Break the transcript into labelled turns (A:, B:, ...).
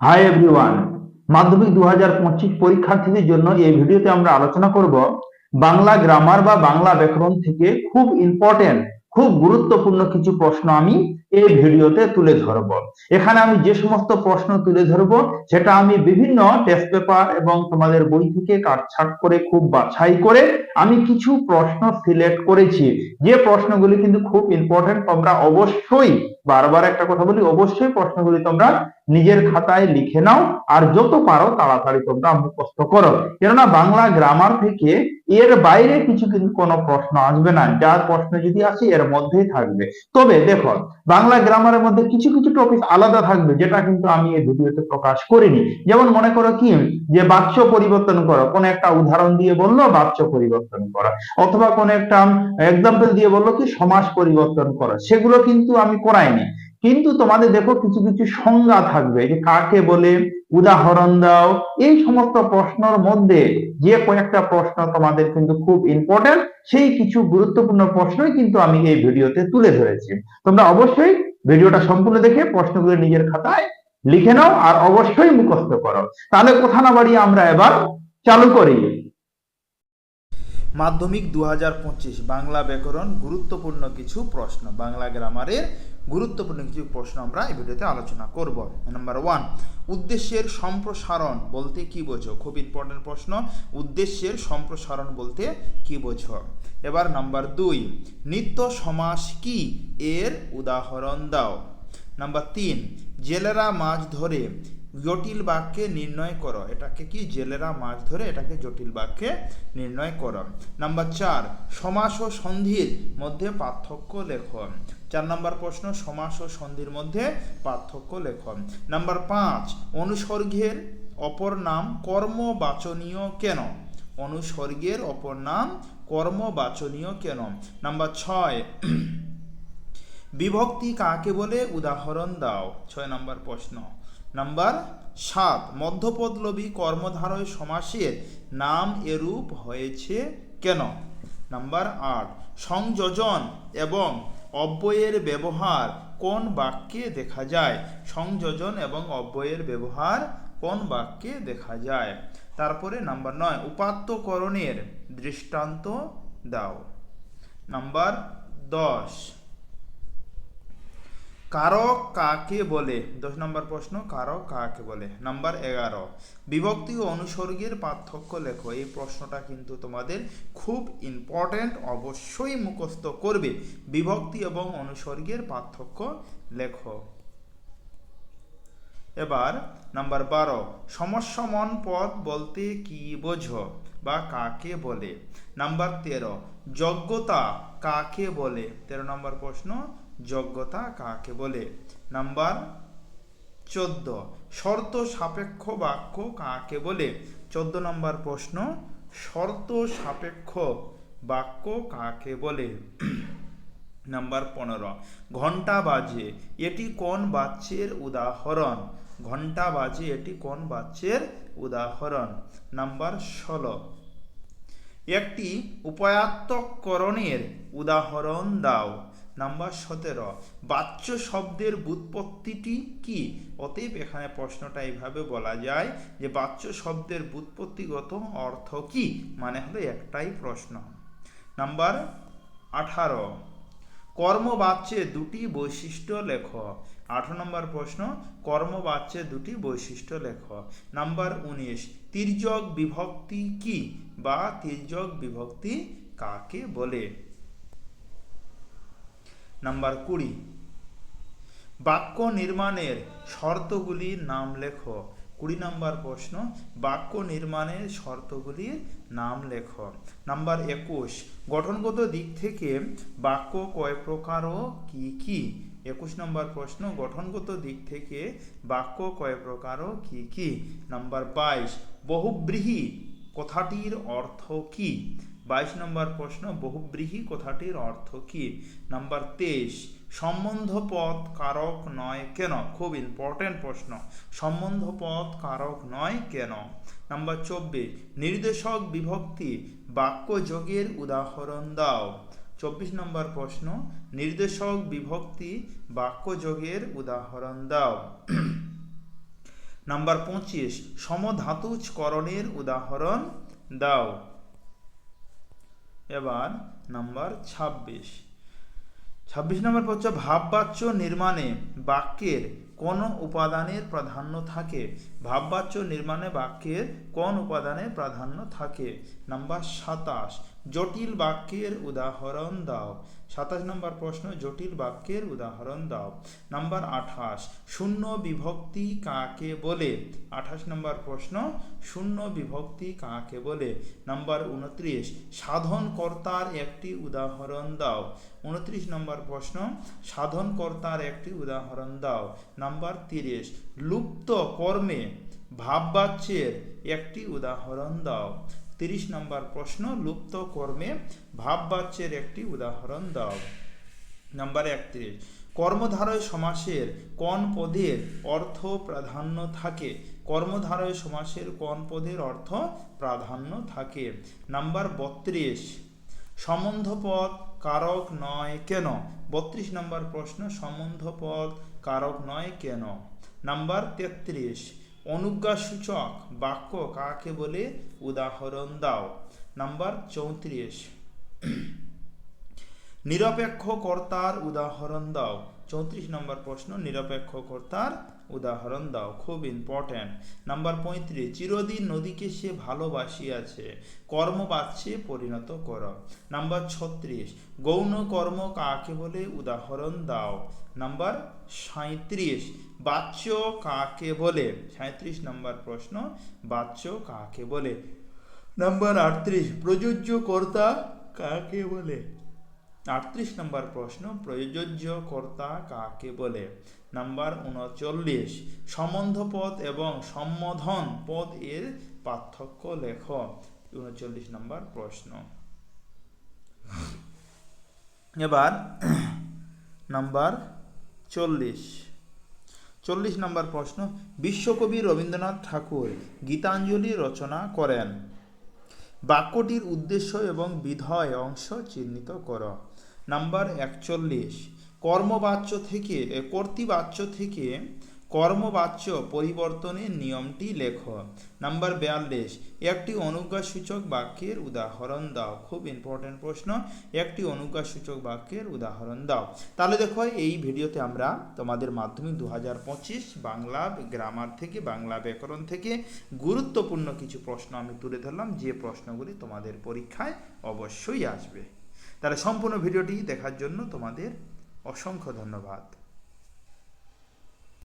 A: Hi everyone মাধ্যমিক দু হাজার পঁচিশ পরীক্ষার্থীদের জন্য এই ভিডিওতে আমরা আলোচনা করব বাংলা গ্রামার বা বাংলা ব্যাকরণ থেকে খুব ইম্পর্টেন্ট খুব গুরুত্বপূর্ণ কিছু প্রশ্ন আমি এই ভিডিওতে তুলে ধরব। এখানে আমি যে সমস্ত প্রশ্ন তুলে ধরব, সেটা আমি বিভিন্ন টেস্ট পেপার এবং তোমাদের বই থেকে কাটছাট করে, খুব বাছাই করে আমি কিছু প্রশ্ন সিলেক্ট করেছি। যে প্রশ্নগুলি কিন্তু খুব ইম্পর্টেন্ট তোমরা অবশ্যই, বারবার একটা কথা বলি, অবশ্যই প্রশ্নগুলি তোমরা নিজের খাতায় লিখে নাও আর যত পারো তাড়াতাড়ি তোমরা মুখস্থ করো। কেননা বাংলা গ্রামার থেকে এর বাইরে কিছু কিন্তু কোনো প্রশ্ন আসবে না। যার প্রশ্ন যদি আসে, এর মধ্যেই থাকবে। তবে দেখো বাংলা গ্রামারের মধ্যে কিছু কিছু টপিক আলাদা থাকবে, যেটা কিন্তু আমি এই ভিডিওতে প্রকাশ করিনি। যেমন মনে করো কি, যে বাক্য পরিবর্তন করো, কোন একটা উদাহরণ দিয়ে বলল বাক্য পরিবর্তন করা। অথবা কোন একটা এক্সাম্পল দিয়ে বলল কি, সমাজ পরিবর্তন করা। সেগুলো কিন্তু আমি করাইনি। কিন্তু তোমাদের দেখো কিছু কিছু সংজ্ঞা থাকবে যে কাকে বলে, উদাহরণ দাও, এই সমস্ত প্রশ্নের মধ্যে যে কয়েকটা প্রশ্ন তোমাদের কিন্তু খুব ইম্পর্টেন্ট সেই কিছু গুরুত্বপূর্ণ প্রশ্নই কিন্তু আমি এই ভিডিওতে তুলে ধরেছি। তোমরা অবশ্যই ভিডিওটা সম্পূর্ণ দেখে প্রশ্নগুলো নিজের খাতায় লিখে নাও আর অবশ্যই মুখস্থ করো। তাহলে কথা না বাড়িয়ে আমরা এবার চালু করি।
B: মাধ্যমিক দু হাজার পঁচিশ, বাংলা ব্যাকরণ গুরুত্বপূর্ণ কিছু প্রশ্ন। বাংলা গ্রামারের গুরুত্বপূর্ণ কিছু প্রশ্ন আমরা এই ভিডিওতে আলোচনা করব। নাম্বার ওয়ান, উদ্দেশ্যের সম্প্রসারণ বলতে কি বোঝো? খুব ইম্পর্টেন্ট প্রশ্ন। উদ্দেশ্যের সম্প্রসারণ বলতে কি বোঝো? এবার নাম্বার দুই, নিত্য সমাস কি এর উদাহরণ দাও। নাম্বার তিন, জেলেরা মাছ ধরে জটিল বাক্যে নির্ণয় করো। এটাকে কি? জেলেরা মাছ ধরে এটাকে জটিল বাক্যে নির্ণয় করো। নাম্বার চার, সমাস ও সন্ধির মধ্যে পার্থক্য লেখো। চার নম্বর প্রশ্ন, সমাস ও সন্ধির মধ্যে পার্থক্য লেখো। নাম্বার পাঁচ, অনুসর্গের অপর নাম কর্মবাচনীয় কেন? অনুসর্গের অপর নাম কর্মবাচনীয় কেন? নাম্বার ছয়, বিভক্তি কাকে বলে? উদাহরণ দাও। ছয় নম্বর প্রশ্ন। নাম্বার সাত মধ্যপদলবী কর্মধারয় সমাসের নাম এরূপ হয়েছে কেন? নাম্বার আট, সংযোজন এবং অব্যয়ের ব্যবহার কোন বাক্যে দেখা যায়? সংযোজন এবং অব্যয়ের ব্যবহার কোন বাক্যে দেখা যায়? তারপরে নাম্বার নয়, উপাত্তকরণের দৃষ্টান্ত দাও। নাম্বার দশ কারক কাকে বলে? দশ নম্বর প্রশ্ন কারক কাকে বলে? নাম্বার এগারো। বিভক্তি ও অনুসর্গের পার্থক্য লেখো। এই প্রশ্নটা কিন্তু তোমাদের খুব ইম্পর্ট্যান্ট অবশ্যই মুখস্থ করবে। বিভক্তি এবং অনুসর্গের পার্থক্য লেখো। এবার নাম্বার বারো। সমস্যমন পদ বলতে কি বোঝো বা কাকে বলে? নাম্বার তেরো। যোগ্যতা কাকে বলে? তেরো নম্বর প্রশ্ন। যোগ্যতা কাকে বলে? নাম্বার চোদ্দ। শর্ত সাপেক্ষ বাক্য কাকে বলে? চোদ্দ নম্বর প্রশ্ন। শর্ত সাপেক্ষ বাক্য কাকে বলে? নাম্বার পনেরো। ঘণ্টা বাজে, এটি কোন বাচ্চের উদাহরণ? ঘণ্টা বাজে, এটি কোন বাচ্চের উদাহরণ? নাম্বার ষোলো। একটি উপায়াত্তকরণের উদাহরণ দাও। নাম্বার সতেরো বাচ্য শব্দের বুৎপত্তিটি কি? অতএব এখানে প্রশ্নটা এইভাবে বলা যায় যে বাচ্য শব্দের বুৎপত্তিগত অর্থ কি? মানে হলো একটাই প্রশ্ন। নাম্বার আঠারো, কর্মবাচ্যে দুটি বৈশিষ্ট্য লেখ। আঠারো নম্বর প্রশ্ন, কর্মবাচ্যে দুটি বৈশিষ্ট্য লেখ। নাম্বার উনিশ, তির্যক বিভক্তি কি বা তির্যক বিভক্তি কাকে বলে? নাম্বার কুড়ি। বাক্য নির্মাণের শর্তগুলির নাম লেখো। কুড়ি নাম্বার প্রশ্ন, বাক্য নির্মাণের শর্তগুলির নাম লেখো। নাম্বার একুশ, গঠনগত দিক থেকে বাক্য কয় প্রকার ও কি কি? একুশ নম্বর প্রশ্ন, গঠনগত দিক থেকে বাক্য কয় প্রকার ও কি কি? নাম্বার বাইশ, বহুব্রীহি কথাটির অর্থ কি? বাইশ নম্বর প্রশ্ন, বহুব্রীহি কথাটির অর্থ কি? নাম্বার তেইশ সম্বন্ধ পদ কারক নয় কেন? খুব ইম্পর্টেন্ট প্রশ্ন। সম্বন্ধ পদ কারক নয় কেন? নাম্বার চব্বিশ, নির্দেশক বিভক্তি বাক্য যোগের উদাহরণ দাও। চব্বিশ নম্বর প্রশ্ন, নির্দেশক বিভক্তি বাক্য যোগের উদাহরণ দাও। নাম্বার পঁচিশ সমধাতুজকরণের উদাহরণ দাও। এবার নাম্বার ছাব্বিশ। ছাব্বিশ নম্বর হচ্ছে ভাববাচ্য নির্মাণে বাক্যের কোন উপাদানের প্রাধান্য থাকে? ভাববাচ্য নির্মাণে বাক্যের কোন উপাদানের প্রাধান্য থাকে? নাম্বার সাতাশ। জটিল বাক্যের উদাহরণ দাও। সাতাশ নম্বর প্রশ্ন, জটিল বাক্যের উদাহরণ দাও। নাম্বার আঠাশ, শূন্য বিভক্তি কাকে বলে? আঠাশ নম্বর প্রশ্ন, শূন্য বিভক্তি কাকে বলে? নাম্বার উনত্রিশ, সাধনকর্তার একটি উদাহরণ দাও। উনত্রিশ নম্বর প্রশ্ন, সাধনকর্তার একটি উদাহরণ দাও। নাম্বার তিরিশ, লুপ্ত কর্মে ভাববাচ্যের একটি উদাহরণ দাও। তিরিশ নম্বর প্রশ্ন, লুপ্ত কর্মে ভাববাচ্যের একটি উদাহরণ দাও। নাম্বার একত্রিশ, কর্মধারয় সমাসের কোন পদের অর্থ প্রাধান্য থাকে? কর্মধারয় সমাসের কোন পদের অর্থ প্রাধান্য থাকে? নাম্বার বত্রিশ, সম্বন্ধপদ কারক নয় কেন? বত্রিশ নম্বর প্রশ্ন, সম্বন্ধপদ কারক নয় কেন? নাম্বার তেত্রিশ অনুজ্ঞাসূচক বাক্য কাকে বলে? উদাহরণ দাও। নাম্বার চৌত্রিশ। নিরপেক্ষ কর্তার উদাহরণ দাও। চৌত্রিশ নম্বর প্রশ্ন নিরপেক্ষ কর্তার উদাহরণ দাও, খুব ইম্পর্ট্যান্ট নাম্বার পঁয়ত্রিশ, চিরদিন নদীকে সে ভালোবাসিয়াছে কর্মবাচ্যে পরিণত কর। নাম্বার ছত্রিশ, গৌণ কর্ম কাকে বলে? উদাহরণ দাও। নাম্বার সাঁত্রিশ বাচ্য কাকে বলে? সাঁত্রিশ নাম্বার প্রশ্ন, বাচ্য কাকে বলে? নাম্বার আটত্রিশ প্রযোজ্য কর্তা কাকে বলে? আটত্রিশ নম্বর প্রশ্ন প্রযোজ্য কর্তা কাকে বলে? নাম্বার উনচল্লিশ। সম্বন্ধ পদ এবং সম্বোধন পদ এর পার্থক্য লেখ। উনচল্লিশ নম্বর প্রশ্ন। এবার নাম্বার চল্লিশ। চল্লিশ নম্বর প্রশ্ন। বিশ্বকবি রবীন্দ্রনাথ ঠাকুর গীতাঞ্জলি রচনা করেন। বাক্যটির উদ্দেশ্য এবং বিধয় অংশ চিহ্নিত করো। নাম্বার একচল্লিশ। কর্মবাচ্য থেকে কর্তৃবাচ্য থেকে কর্মবাচ্য পরিবর্তনের নিয়মটি লেখো। নাম্বার বিয়াল্লিশ, একটি অনুজ্ঞাসূচক বাক্যের উদাহরণ দাও। খুব ইম্পর্টেন্ট প্রশ্ন, একটি অনুজ্ঞাসূচক বাক্যের উদাহরণ দাও। তাহলে দেখো, এই ভিডিওতে আমরা তোমাদের মাধ্যমিক দু হাজার পঁচিশ বাংলা গ্রামার থেকে, বাংলা ব্যাকরণ থেকে গুরুত্বপূর্ণ কিছু প্রশ্ন আমি তুলে ধরলাম। যে প্রশ্নগুলি তোমাদের পরীক্ষায় অবশ্যই আসবে। তাহলে সম্পূর্ণ ভিডিওটি দেখার জন্য তোমাদের অসংখ্য ধন্যবাদ।